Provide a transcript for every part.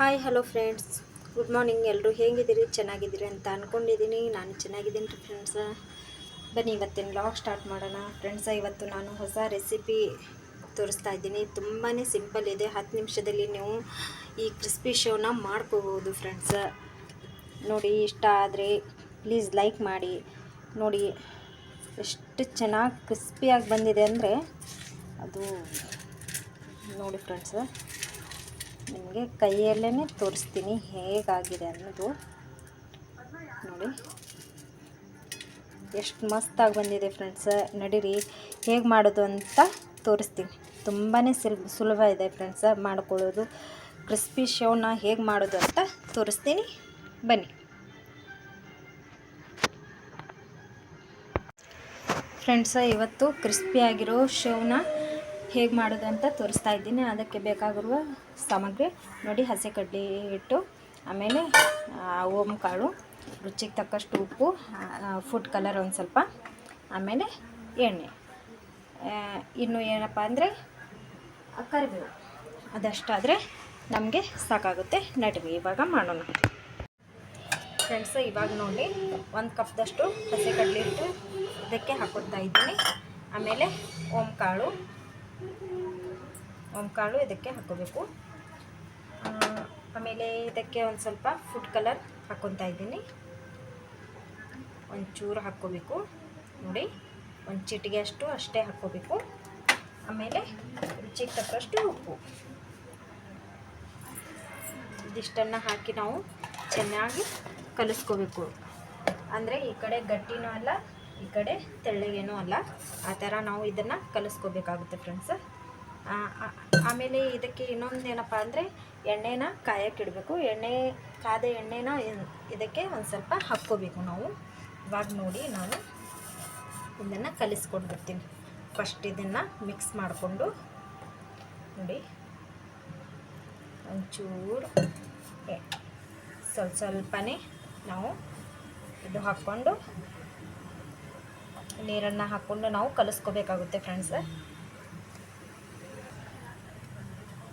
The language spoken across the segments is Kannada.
Hi hello friends good morning ಎಲ್ಲರೂ ಹೇಗಿದ್ದೀರಿ? ಚೆನ್ನಾಗಿದ್ದೀರಿ ಅಂತ ಅಂದ್ಕೊಂಡಿದ್ದೀನಿ ನಾನು ಚೆನ್ನಾಗಿದ್ದೀನಿ ರೀ ಫ್ರೆಂಡ್ಸ ಬನ್ನಿ, ಇವತ್ತಿನ ಲಾಗ್ ಸ್ಟಾರ್ಟ್ ಮಾಡೋಣ. ಫ್ರೆಂಡ್ಸ ಇವತ್ತು ನಾನು ಹೊಸ ರೆಸಿಪಿ ತೋರಿಸ್ತಾ ಇದ್ದೀನಿ. ತುಂಬಾ ಸಿಂಪಲ್ ಇದೆ. ಹತ್ತು ನಿಮಿಷದಲ್ಲಿ ನೀವು ಈ ಕ್ರಿಸ್ಪಿ ಶೋನ ಮಾಡ್ಕೋಬೋದು ಫ್ರೆಂಡ್ಸ ನೋಡಿ, ಇಷ್ಟ ಆದರೆ ಪ್ಲೀಸ್ ಲೈಕ್ ಮಾಡಿ. ನೋಡಿ, ಎಷ್ಟು ಚೆನ್ನಾಗಿ ಕ್ರಿಸ್ಪಿಯಾಗಿ ಬಂದಿದೆ ಅಂದರೆ ಅದು ನೋಡಿ ಫ್ರೆಂಡ್ಸ ನಿಮಗೆ ಕೈಯಲ್ಲೇ ತೋರಿಸ್ತೀನಿ ಹೇಗಾಗಿದೆ ಅನ್ನೋದು. ನೋಡಿ. ಎಷ್ಟು ಮಸ್ತಾಗಿ ಬಂದಿದೆ ಫ್ರೆಂಡ್ಸ್. ನಡೀರಿ, ಹೇಗೆ ಮಾಡೋದು ಅಂತ ತೋರಿಸ್ತೀನಿ. ತುಂಬಾ ಸುಲ್, ಸುಲಭ ಇದೆ ಫ್ರೆಂಡ್ಸ ಮಾಡ್ಕೊಳ್ಳೋದು. ಕ್ರಿಸ್ಪಿ ಶೋನ ಹೇಗೆ ಮಾಡೋದು ಅಂತ ತೋರಿಸ್ತೀನಿ. ಬನ್ನಿ. ಫ್ರೆಂಡ್ಸ, ಇವತ್ತು ಕ್ರಿಸ್ಪಿಯಾಗಿರೋ ಶೋನ ಹೇಗೆ ಮಾಡೋದು ಅಂತ ತೋರಿಸ್ತಾ ಇದ್ದೀನಿ. ಅದಕ್ಕೆ ಬೇಕಾಗಿರುವ ಸಾಮಗ್ರಿ ನೋಡಿ ಹಸಿ ಕಡ್ಲೆ ಹಿಟ್ಟು, ಆಮೇಲೆ ಓಮ್ ಕಾಳು, ರುಚಿಗೆ ತಕ್ಕಷ್ಟು ಉಪ್ಪು ಫುಡ್ ಕಲರ್ ಒಂದು ಸ್ವಲ್ಪ, ಆಮೇಲೆ ಎಣ್ಣೆ. ಇನ್ನು ಏನಪ್ಪ ಅಂದರೆ ಕರಿಬೇವು. ಅದಷ್ಟಾದರೆ ನಮಗೆ ಸಾಕಾಗುತ್ತೆ. ನಡುವೆ ಇವಾಗ ಮಾಡೋಣ. ಫ್ರೆಂಡ್ಸ್, ಇವಾಗ ನೋಡಿ, ಒಂದು ಕಪ್ದಷ್ಟು ಹಸಿ ಕಡಲೆ ಹಿಟ್ಟು ಇದಕ್ಕೆ ಹಾಕೋತಾ ಇದ್ದೀನಿ. ಆಮೇಲೆ ಓಮ್ ಕಾಳು ಕಾಳು ಇದಕ್ಕೆ ಹಾಕೋಬೇಕು ಆಮೇಲೆ ಇದಕ್ಕೆ ಒಂದು ಸ್ವಲ್ಪ ಫುಡ್ ಕಲರ್ ಹಾಕ್ಕೊತಾ ಇದ್ದೀನಿ. ಒಂಚೂರು ಹಾಕ್ಕೋಬೇಕು. ನೋಡಿ, ಒಂದು ಚಿಟಿಗೆ ಅಷ್ಟು ಅಷ್ಟೇ ಹಾಕ್ಕೋಬೇಕು. ಆಮೇಲೆ ರುಚಿಗೆ ತಕ್ಕಷ್ಟು ಉಪ್ಪು. ಇದಿಷ್ಟನ್ನು ಹಾಕಿ ನಾವು ಚೆನ್ನಾಗಿ ಕಲಿಸ್ಕೋಬೇಕು. ಅಂದರೆ ಈ ಕಡೆ ಗಟ್ಟಿನೂ ಅಲ್ಲ, ಈ ಕಡೆ ತೆಳ್ಳಗೇನೂ ಅಲ್ಲ. ಆ ಥರ ನಾವು ಇದನ್ನು ಕಲಿಸ್ಕೋಬೇಕಾಗುತ್ತೆ ಫ್ರೆಂಡ್ಸ್ ಆಮೇಲೆ ಇದಕ್ಕೆ ಇನ್ನೊಂದು ಏನಪ್ಪ ಅಂದರೆ ಎಣ್ಣೆನ ಕಾಯಕ್ಕೆ ಇಡಬೇಕು. ಎಣ್ಣೆ ಕಾದ ಎಣ್ಣೆನ ಇದಕ್ಕೆ ಒಂದು ಸ್ವಲ್ಪ ಹಾಕ್ಕೋಬೇಕು ನಾವು. ಇವಾಗ ನೋಡಿ ನಾನು ಇದನ್ನು ಕಲಿಸ್ಕೊಂಡ್ಬಿಡ್ತೀನಿ ಫಸ್ಟ್ ಇದನ್ನು ಮಿಕ್ಸ್ ಮಾಡಿಕೊಂಡು ನೋಡಿ. ಒಂಚೂರು ಸ್ವಲ್ಪ ಸ್ವಲ್ಪನೇ ನಾವು ಇದು ಹಾಕ್ಕೊಂಡು ನೀರನ್ನು ಹಾಕ್ಕೊಂಡು ನಾವು ಕಲಿಸ್ಕೋಬೇಕಾಗುತ್ತೆ ಫ್ರೆಂಡ್ಸ್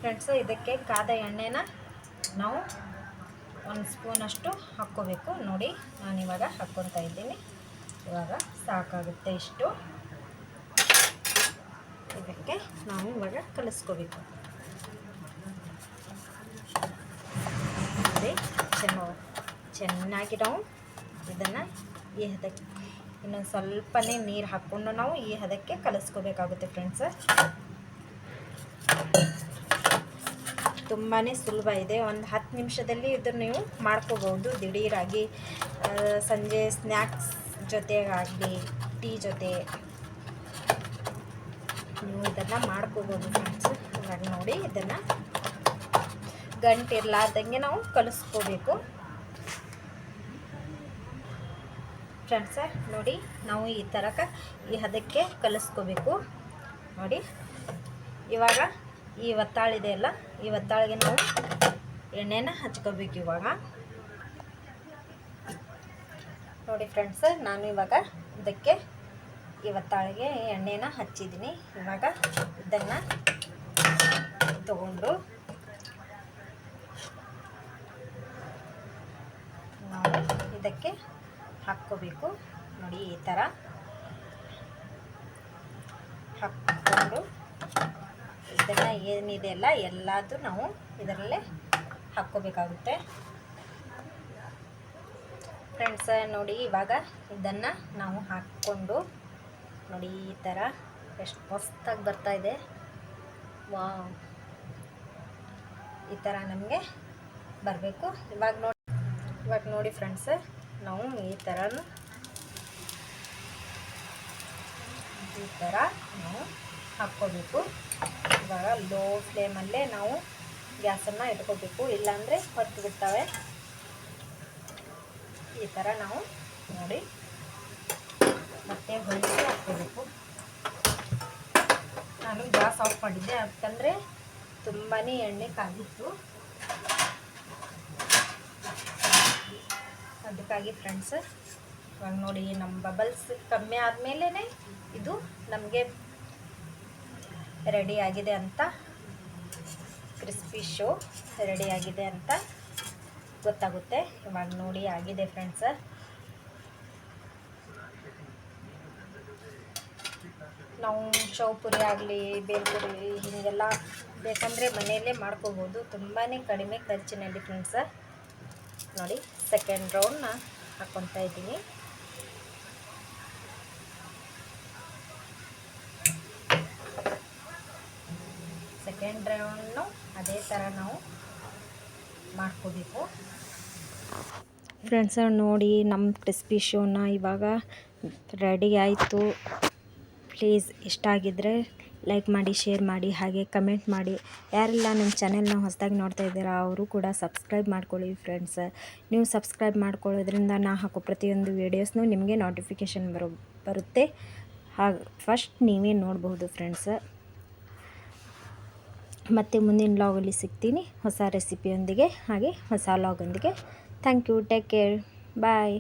ಫ್ರೆಂಡ್ಸ್ ಇದಕ್ಕೆ ಕಾದ ಎಣ್ಣೆನ ನಾವು ಒಂದು ಸ್ಪೂನಷ್ಟು ಹಾಕ್ಕೋಬೇಕು. ನೋಡಿ, ನಾನು ಇವಾಗ ಹಾಕ್ಕೊತಾ ಇದ್ದೀನಿ. ಇವಾಗ ಸಾಕಾಗುತ್ತೆ ಇಷ್ಟು. ಇದಕ್ಕೆ ನಾವು ಇವಾಗ ಕಲಿಸ್ಕೋಬೇಕು. ನೋಡಿ, ಚೆನ್ನ ಚೆನ್ನಾಗಿ ನಾವು ಇದನ್ನು ಈ ಹದಕ್ಕೆ ಇನ್ನೊಂದು ಸ್ವಲ್ಪನೇ ನೀರು ಹಾಕ್ಕೊಂಡು ನಾವು ಈ ಹದಕ್ಕೆ ಕಲಿಸ್ಕೋಬೇಕಾಗುತ್ತೆ ಫ್ರೆಂಡ್ಸ್ ತುಂಬಾ ಸುಲಭ ಇದೆ. ಒಂದು ಹತ್ತು ನಿಮಿಷದಲ್ಲಿ ಇದನ್ನು ನೀವು ಮಾಡ್ಕೋಬೋದು ದಿಢೀರಾಗಿ ಸಂಜೆ ಸ್ನ್ಯಾಕ್ಸ್ ಜೊತೆಗಾಗಲಿ, ಟೀ ಜೊತೆ ನೀವು ಇದನ್ನು ಮಾಡ್ಕೋಬೋದು ಫ್ರೆಂಡ್ಸ್ ಇವಾಗ ನೋಡಿ ಇದನ್ನು ಗಂಟೆ ನಾವು ಕಲಿಸ್ಕೋಬೇಕು. ಫ್ರೆಂಡ್ಸ ನೋಡಿ ನಾವು ಈ ಥರಕ್ಕೆ ಈ ಹದಕ್ಕೆ ಕಲಿಸ್ಕೋಬೇಕು. ನೋಡಿ, ಇವಾಗ ಈ ಒತ್ತಾಳಿದೆ ಅಲ್ಲ, ಈ ಒತ್ತಾಳಿಗೆ ನಾವು ಎಣ್ಣೆನ ಹಚ್ಕೋಬೇಕು ಇವಾಗ. ನೋಡಿ ಫ್ರೆಂಡ್ಸ್ ನಾನು ಇವಾಗ ಇದಕ್ಕೆ ಈ ಒತ್ತಾಳಿಗೆ ಎಣ್ಣೆನ ಹಚ್ಚಿದ್ದೀನಿ. ಇವಾಗ ಇದನ್ನು ತಗೊಂಡು ಇದಕ್ಕೆ ಹಾಕ್ಕೋಬೇಕು. ನೋಡಿ ಈ ಥರ ಹಾಕ್ಕೊಂಡು ಇದನ್ನು ಏನಿದೆ ಅಲ್ಲ ಎಲ್ಲದೂ ನಾವು ಇದರಲ್ಲೇ ಹಾಕ್ಕೋಬೇಕಾಗುತ್ತೆ. ಫ್ರೆಂಡ್ಸ, ನೋಡಿ, ಇವಾಗ ಇದನ್ನು ನಾವು ಹಾಕ್ಕೊಂಡು ನೋಡಿ, ಈ ಥರ ಎಷ್ಟು ಮಸ್ತಾಗಿ ಬರ್ತಾ ಇದೆ. ವಾವ್. ಈ ಥರ ನಮಗೆ ಬರಬೇಕು. ಇವಾಗ ನೋಡಿ ಇವಾಗ ನೋಡಿ ಫ್ರೆಂಡ್ಸ್, ನಾವು ಈ ಥರ ಈ ಥರ ನಾವು ಹಾಕ್ಕೋಬೇಕು. ಇವಾಗ ಲೋ ಫ್ಲೇಮಲ್ಲೇ ನಾವು ಗ್ಯಾಸನ್ನು ಇಟ್ಕೋಬೇಕು. ಇಲ್ಲಾಂದರೆ ಹೊತ್ತು ಬಿಡ್ತವೆ ಈ ಥರ ನಾವು ನೋಡಿ ಮತ್ತೆ ಹೊಲಿಸಿ ಹಾಕ್ಕೋಬೇಕು. ನಾನು ಗ್ಯಾಸ್ ಆಫ್ ಮಾಡಿದ್ದೆ. ಯಾಕಂದರೆ ತುಂಬಾ ಎಣ್ಣೆ ಕಾದಿತ್ತು ಅದಕ್ಕಾಗಿ ಫ್ರೆಂಡ್ಸ್ ಇವಾಗ ನೋಡಿ, ನಮ್ಮ ಬಬಲ್ಸ್ ಕಮ್ಮಿ ಆದಮೇಲೆ ಇದು ನಮಗೆ ರೆಡಿ ಆಗಿದೆ ಅಂತ, ಕ್ರಿಸ್ಪಿ ಶೋ ರೆಡಿಯಾಗಿದೆ ಅಂತ ಗೊತ್ತಾಗುತ್ತೆ. ಇವಾಗ ನೋಡಿ ಆಗಿದೆ ಫ್ರೆಂಡ್ಸ ನಾವು ಶವ್ ಪುರಿ ಆಗಲಿ ಬೇಲ್ಪುರಿ ಹೀಗೆಲ್ಲ ಬೇಕಂದರೆ ಮನೆಯಲ್ಲೇ ಮಾಡ್ಕೋಬೋದು. ತುಂಬಾ ಕಡಿಮೆ ಖರ್ಚಿನಲ್ಲಿ ಫ್ರೆಂಡ್ಸ ನೋಡಿ ಸೆಕೆಂಡ್ ರೌಂಡ್ನ ಹಾಕ್ಕೊತಾ ಇದ್ದೀನಿ. ಸೆಕೆಂಡ್ ರೌಂಡ್ನು ಅದೇ ಥರ ನಾವು ಮಾಡ್ಕೋಬೇಕು. ಫ್ರೆಂಡ್ಸ ನೋಡಿ ನಮ್ಮ ಕ್ರಿಸ್ಪಿ ಶೋನ ಇವಾಗ ರೆಡಿ ಆಯಿತು. ಪ್ಲೀಸ್ ಇಷ್ಟ ಆಗಿದ್ದರೆ ಲೈಕ್ ಮಾಡಿ ಶೇರ್ ಮಾಡಿ, ಹಾಗೆ ಕಮೆಂಟ್ ಮಾಡಿ. ಯಾರೆಲ್ಲ ನಮ್ಮ ಚಾನೆಲ್ನ ಹೊಸದಾಗಿ ನೋಡ್ತಾ ಇದ್ದೀರಾ, ಅವರು ಕೂಡ ಸಬ್ಸ್ಕ್ರೈಬ್ ಮಾಡ್ಕೊಳ್ಳಿ ಫ್ರೆಂಡ್ಸ್ ನೀವು ಸಬ್ಸ್ಕ್ರೈಬ್ ಮಾಡ್ಕೊಳ್ಳೋದ್ರಿಂದ ನಾ ಹಾಕೋ ಪ್ರತಿಯೊಂದು ವೀಡಿಯೋಸ್ನು ನಿಮಗೆ ನೋಟಿಫಿಕೇಷನ್ ಬರೋ, ಬರುತ್ತೆ. ಹಾಗೆ ಫಸ್ಟ್ ನೀವೇ ನೋಡಬಹುದು ಫ್ರೆಂಡ್ಸ್ ಮತ್ತು ಮುಂದಿನ ಲಾಗಲ್ಲಿ ಸಿಗ್ತೀನಿ. ಹೊಸ ರೆಸಿಪಿಯೊಂದಿಗೆ ಹಾಗೆ ಹೊಸ ಲಾಗೊಂದಿಗೆ thank you take care bye